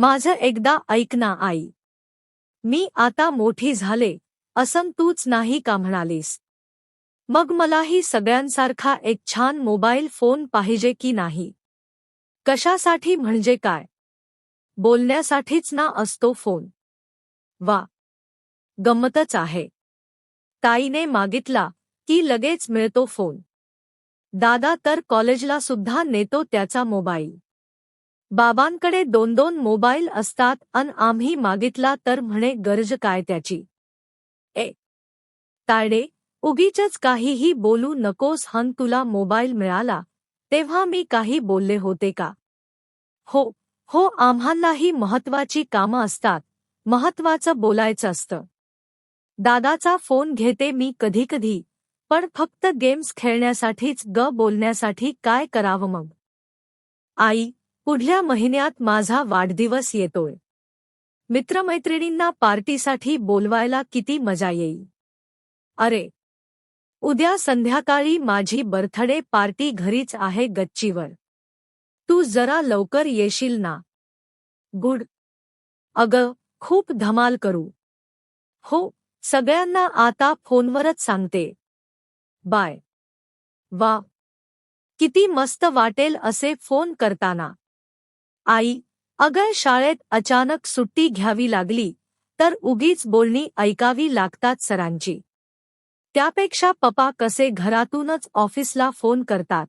माझं एकदा ऐक ना आई. मी आता मोठी झाले असं तूच नाही का म्हणालीस? मग मलाही सगळ्यांसारखा एक छान मोबाईल फोन पाहिजे की नाही? कशासाठी म्हणजे काय? बोलण्यासाठीच ना असतो फोन. वा. गंमतच आहे. ताईने मागितला की लगेच मिळतो फोन. दादा तर कॉलेजला सुद्धा नेतो त्याचा मोबाईल. बाबांकडे दोन दोन मोबाईल असतात अन आम्ही मागितला तर म्हणे गरज काय त्याची? ए. तायडे उगीचच काहीही बोलू नकोस हन तुला मोबाईल मिळाला तेव्हा मी काही बोलले होते का? हो हो आम्हालाही महत्वाची कामं असतात महत्वाचं बोलायचं असतं. दादाचा फोन घेते मी कधीकधी पण फक्त गेम्स खेळण्यासाठीच ग बोलण्यासाठी काय करावं मग? आई पुढल्या महिन्यात माझा वाढदिवस येतोय. मित्रमैत्रिणींना पार्टीसाठी बोलवायला किती मजा येईल. अरे! उद्या संध्याकाळी माझी बर्थडे पार्टी घरीच आहे गच्चीवर. तू जरा लवकर येशील ना? गुड. अग खूप धमाल करू. हो सगळ्यांना आता फोनवरच सांगते. बाय. वा. किती मस्त वाटेल असे फोन करताना. आई अगर शाळेत अचानक सुट्टी घ्यावी लागली तर उगीच बोलणी ऐकावी लागतात सरांची. त्यापेक्षा पप्पा कसे घरातूनच ऑफिसला फोन करतात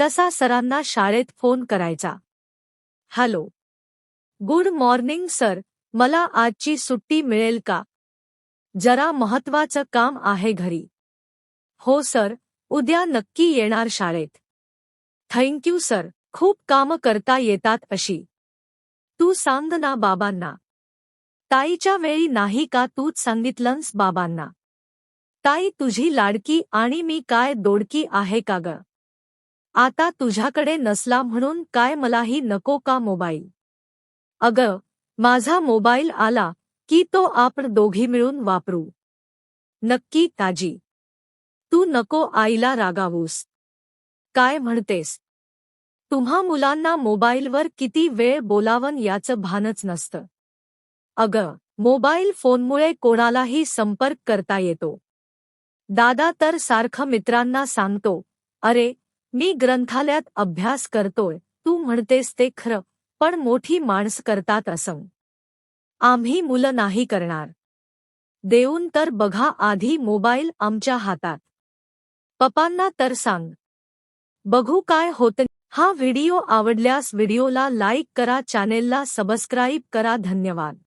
तसा सरांना शाळेत फोन करायचा. हॅलो. Good morning sir. मला आजची सुट्टी मिळेल का? जरा महत्वाचं काम आहे घरी. हो सर. उद्या नक्की येणार शाळेत. Thank you sir. खूप कामं करता येतात अशी. तू सांग ना बाबांना. ताईच्या वेळी नाही का तूच सांगितलंस बाबांना. ताई तुझी लाडकी आणि मी काय दोडकी आहे का ग? आता तुझ्याकडे नसला म्हणून काय मलाही नको का मोबाईल? अग माझा मोबाईल आला की तो आपण दोघी मिळून वापरू. नक्की ताजी. तू नको आईला रागावूस. काय म्हणतेस? तुम्हा मुलांना मोबाईलवर किती वेळ बोलावन याचं भानच नसतं. अगं मोबाईल फोनमुळे कोणालाही संपर्क करता येतो. दादा तर सारखं मित्रांना सांगतो अरे मी ग्रंथालयात अभ्यास करतोय तू म्हणतेस ते खरं पण मोठी माणस करतात असं. आम्ही मुलं नाही करणार. देऊन तर बघा आधी मोबाईल आमच्या हातात. पप्पांना तर सांग. बघू काय होतं हा व्हिडिओ आवडल्यास व्हिडिओला लाईक करा चॅनेलला सबस्क्राईब करा. धन्यवाद.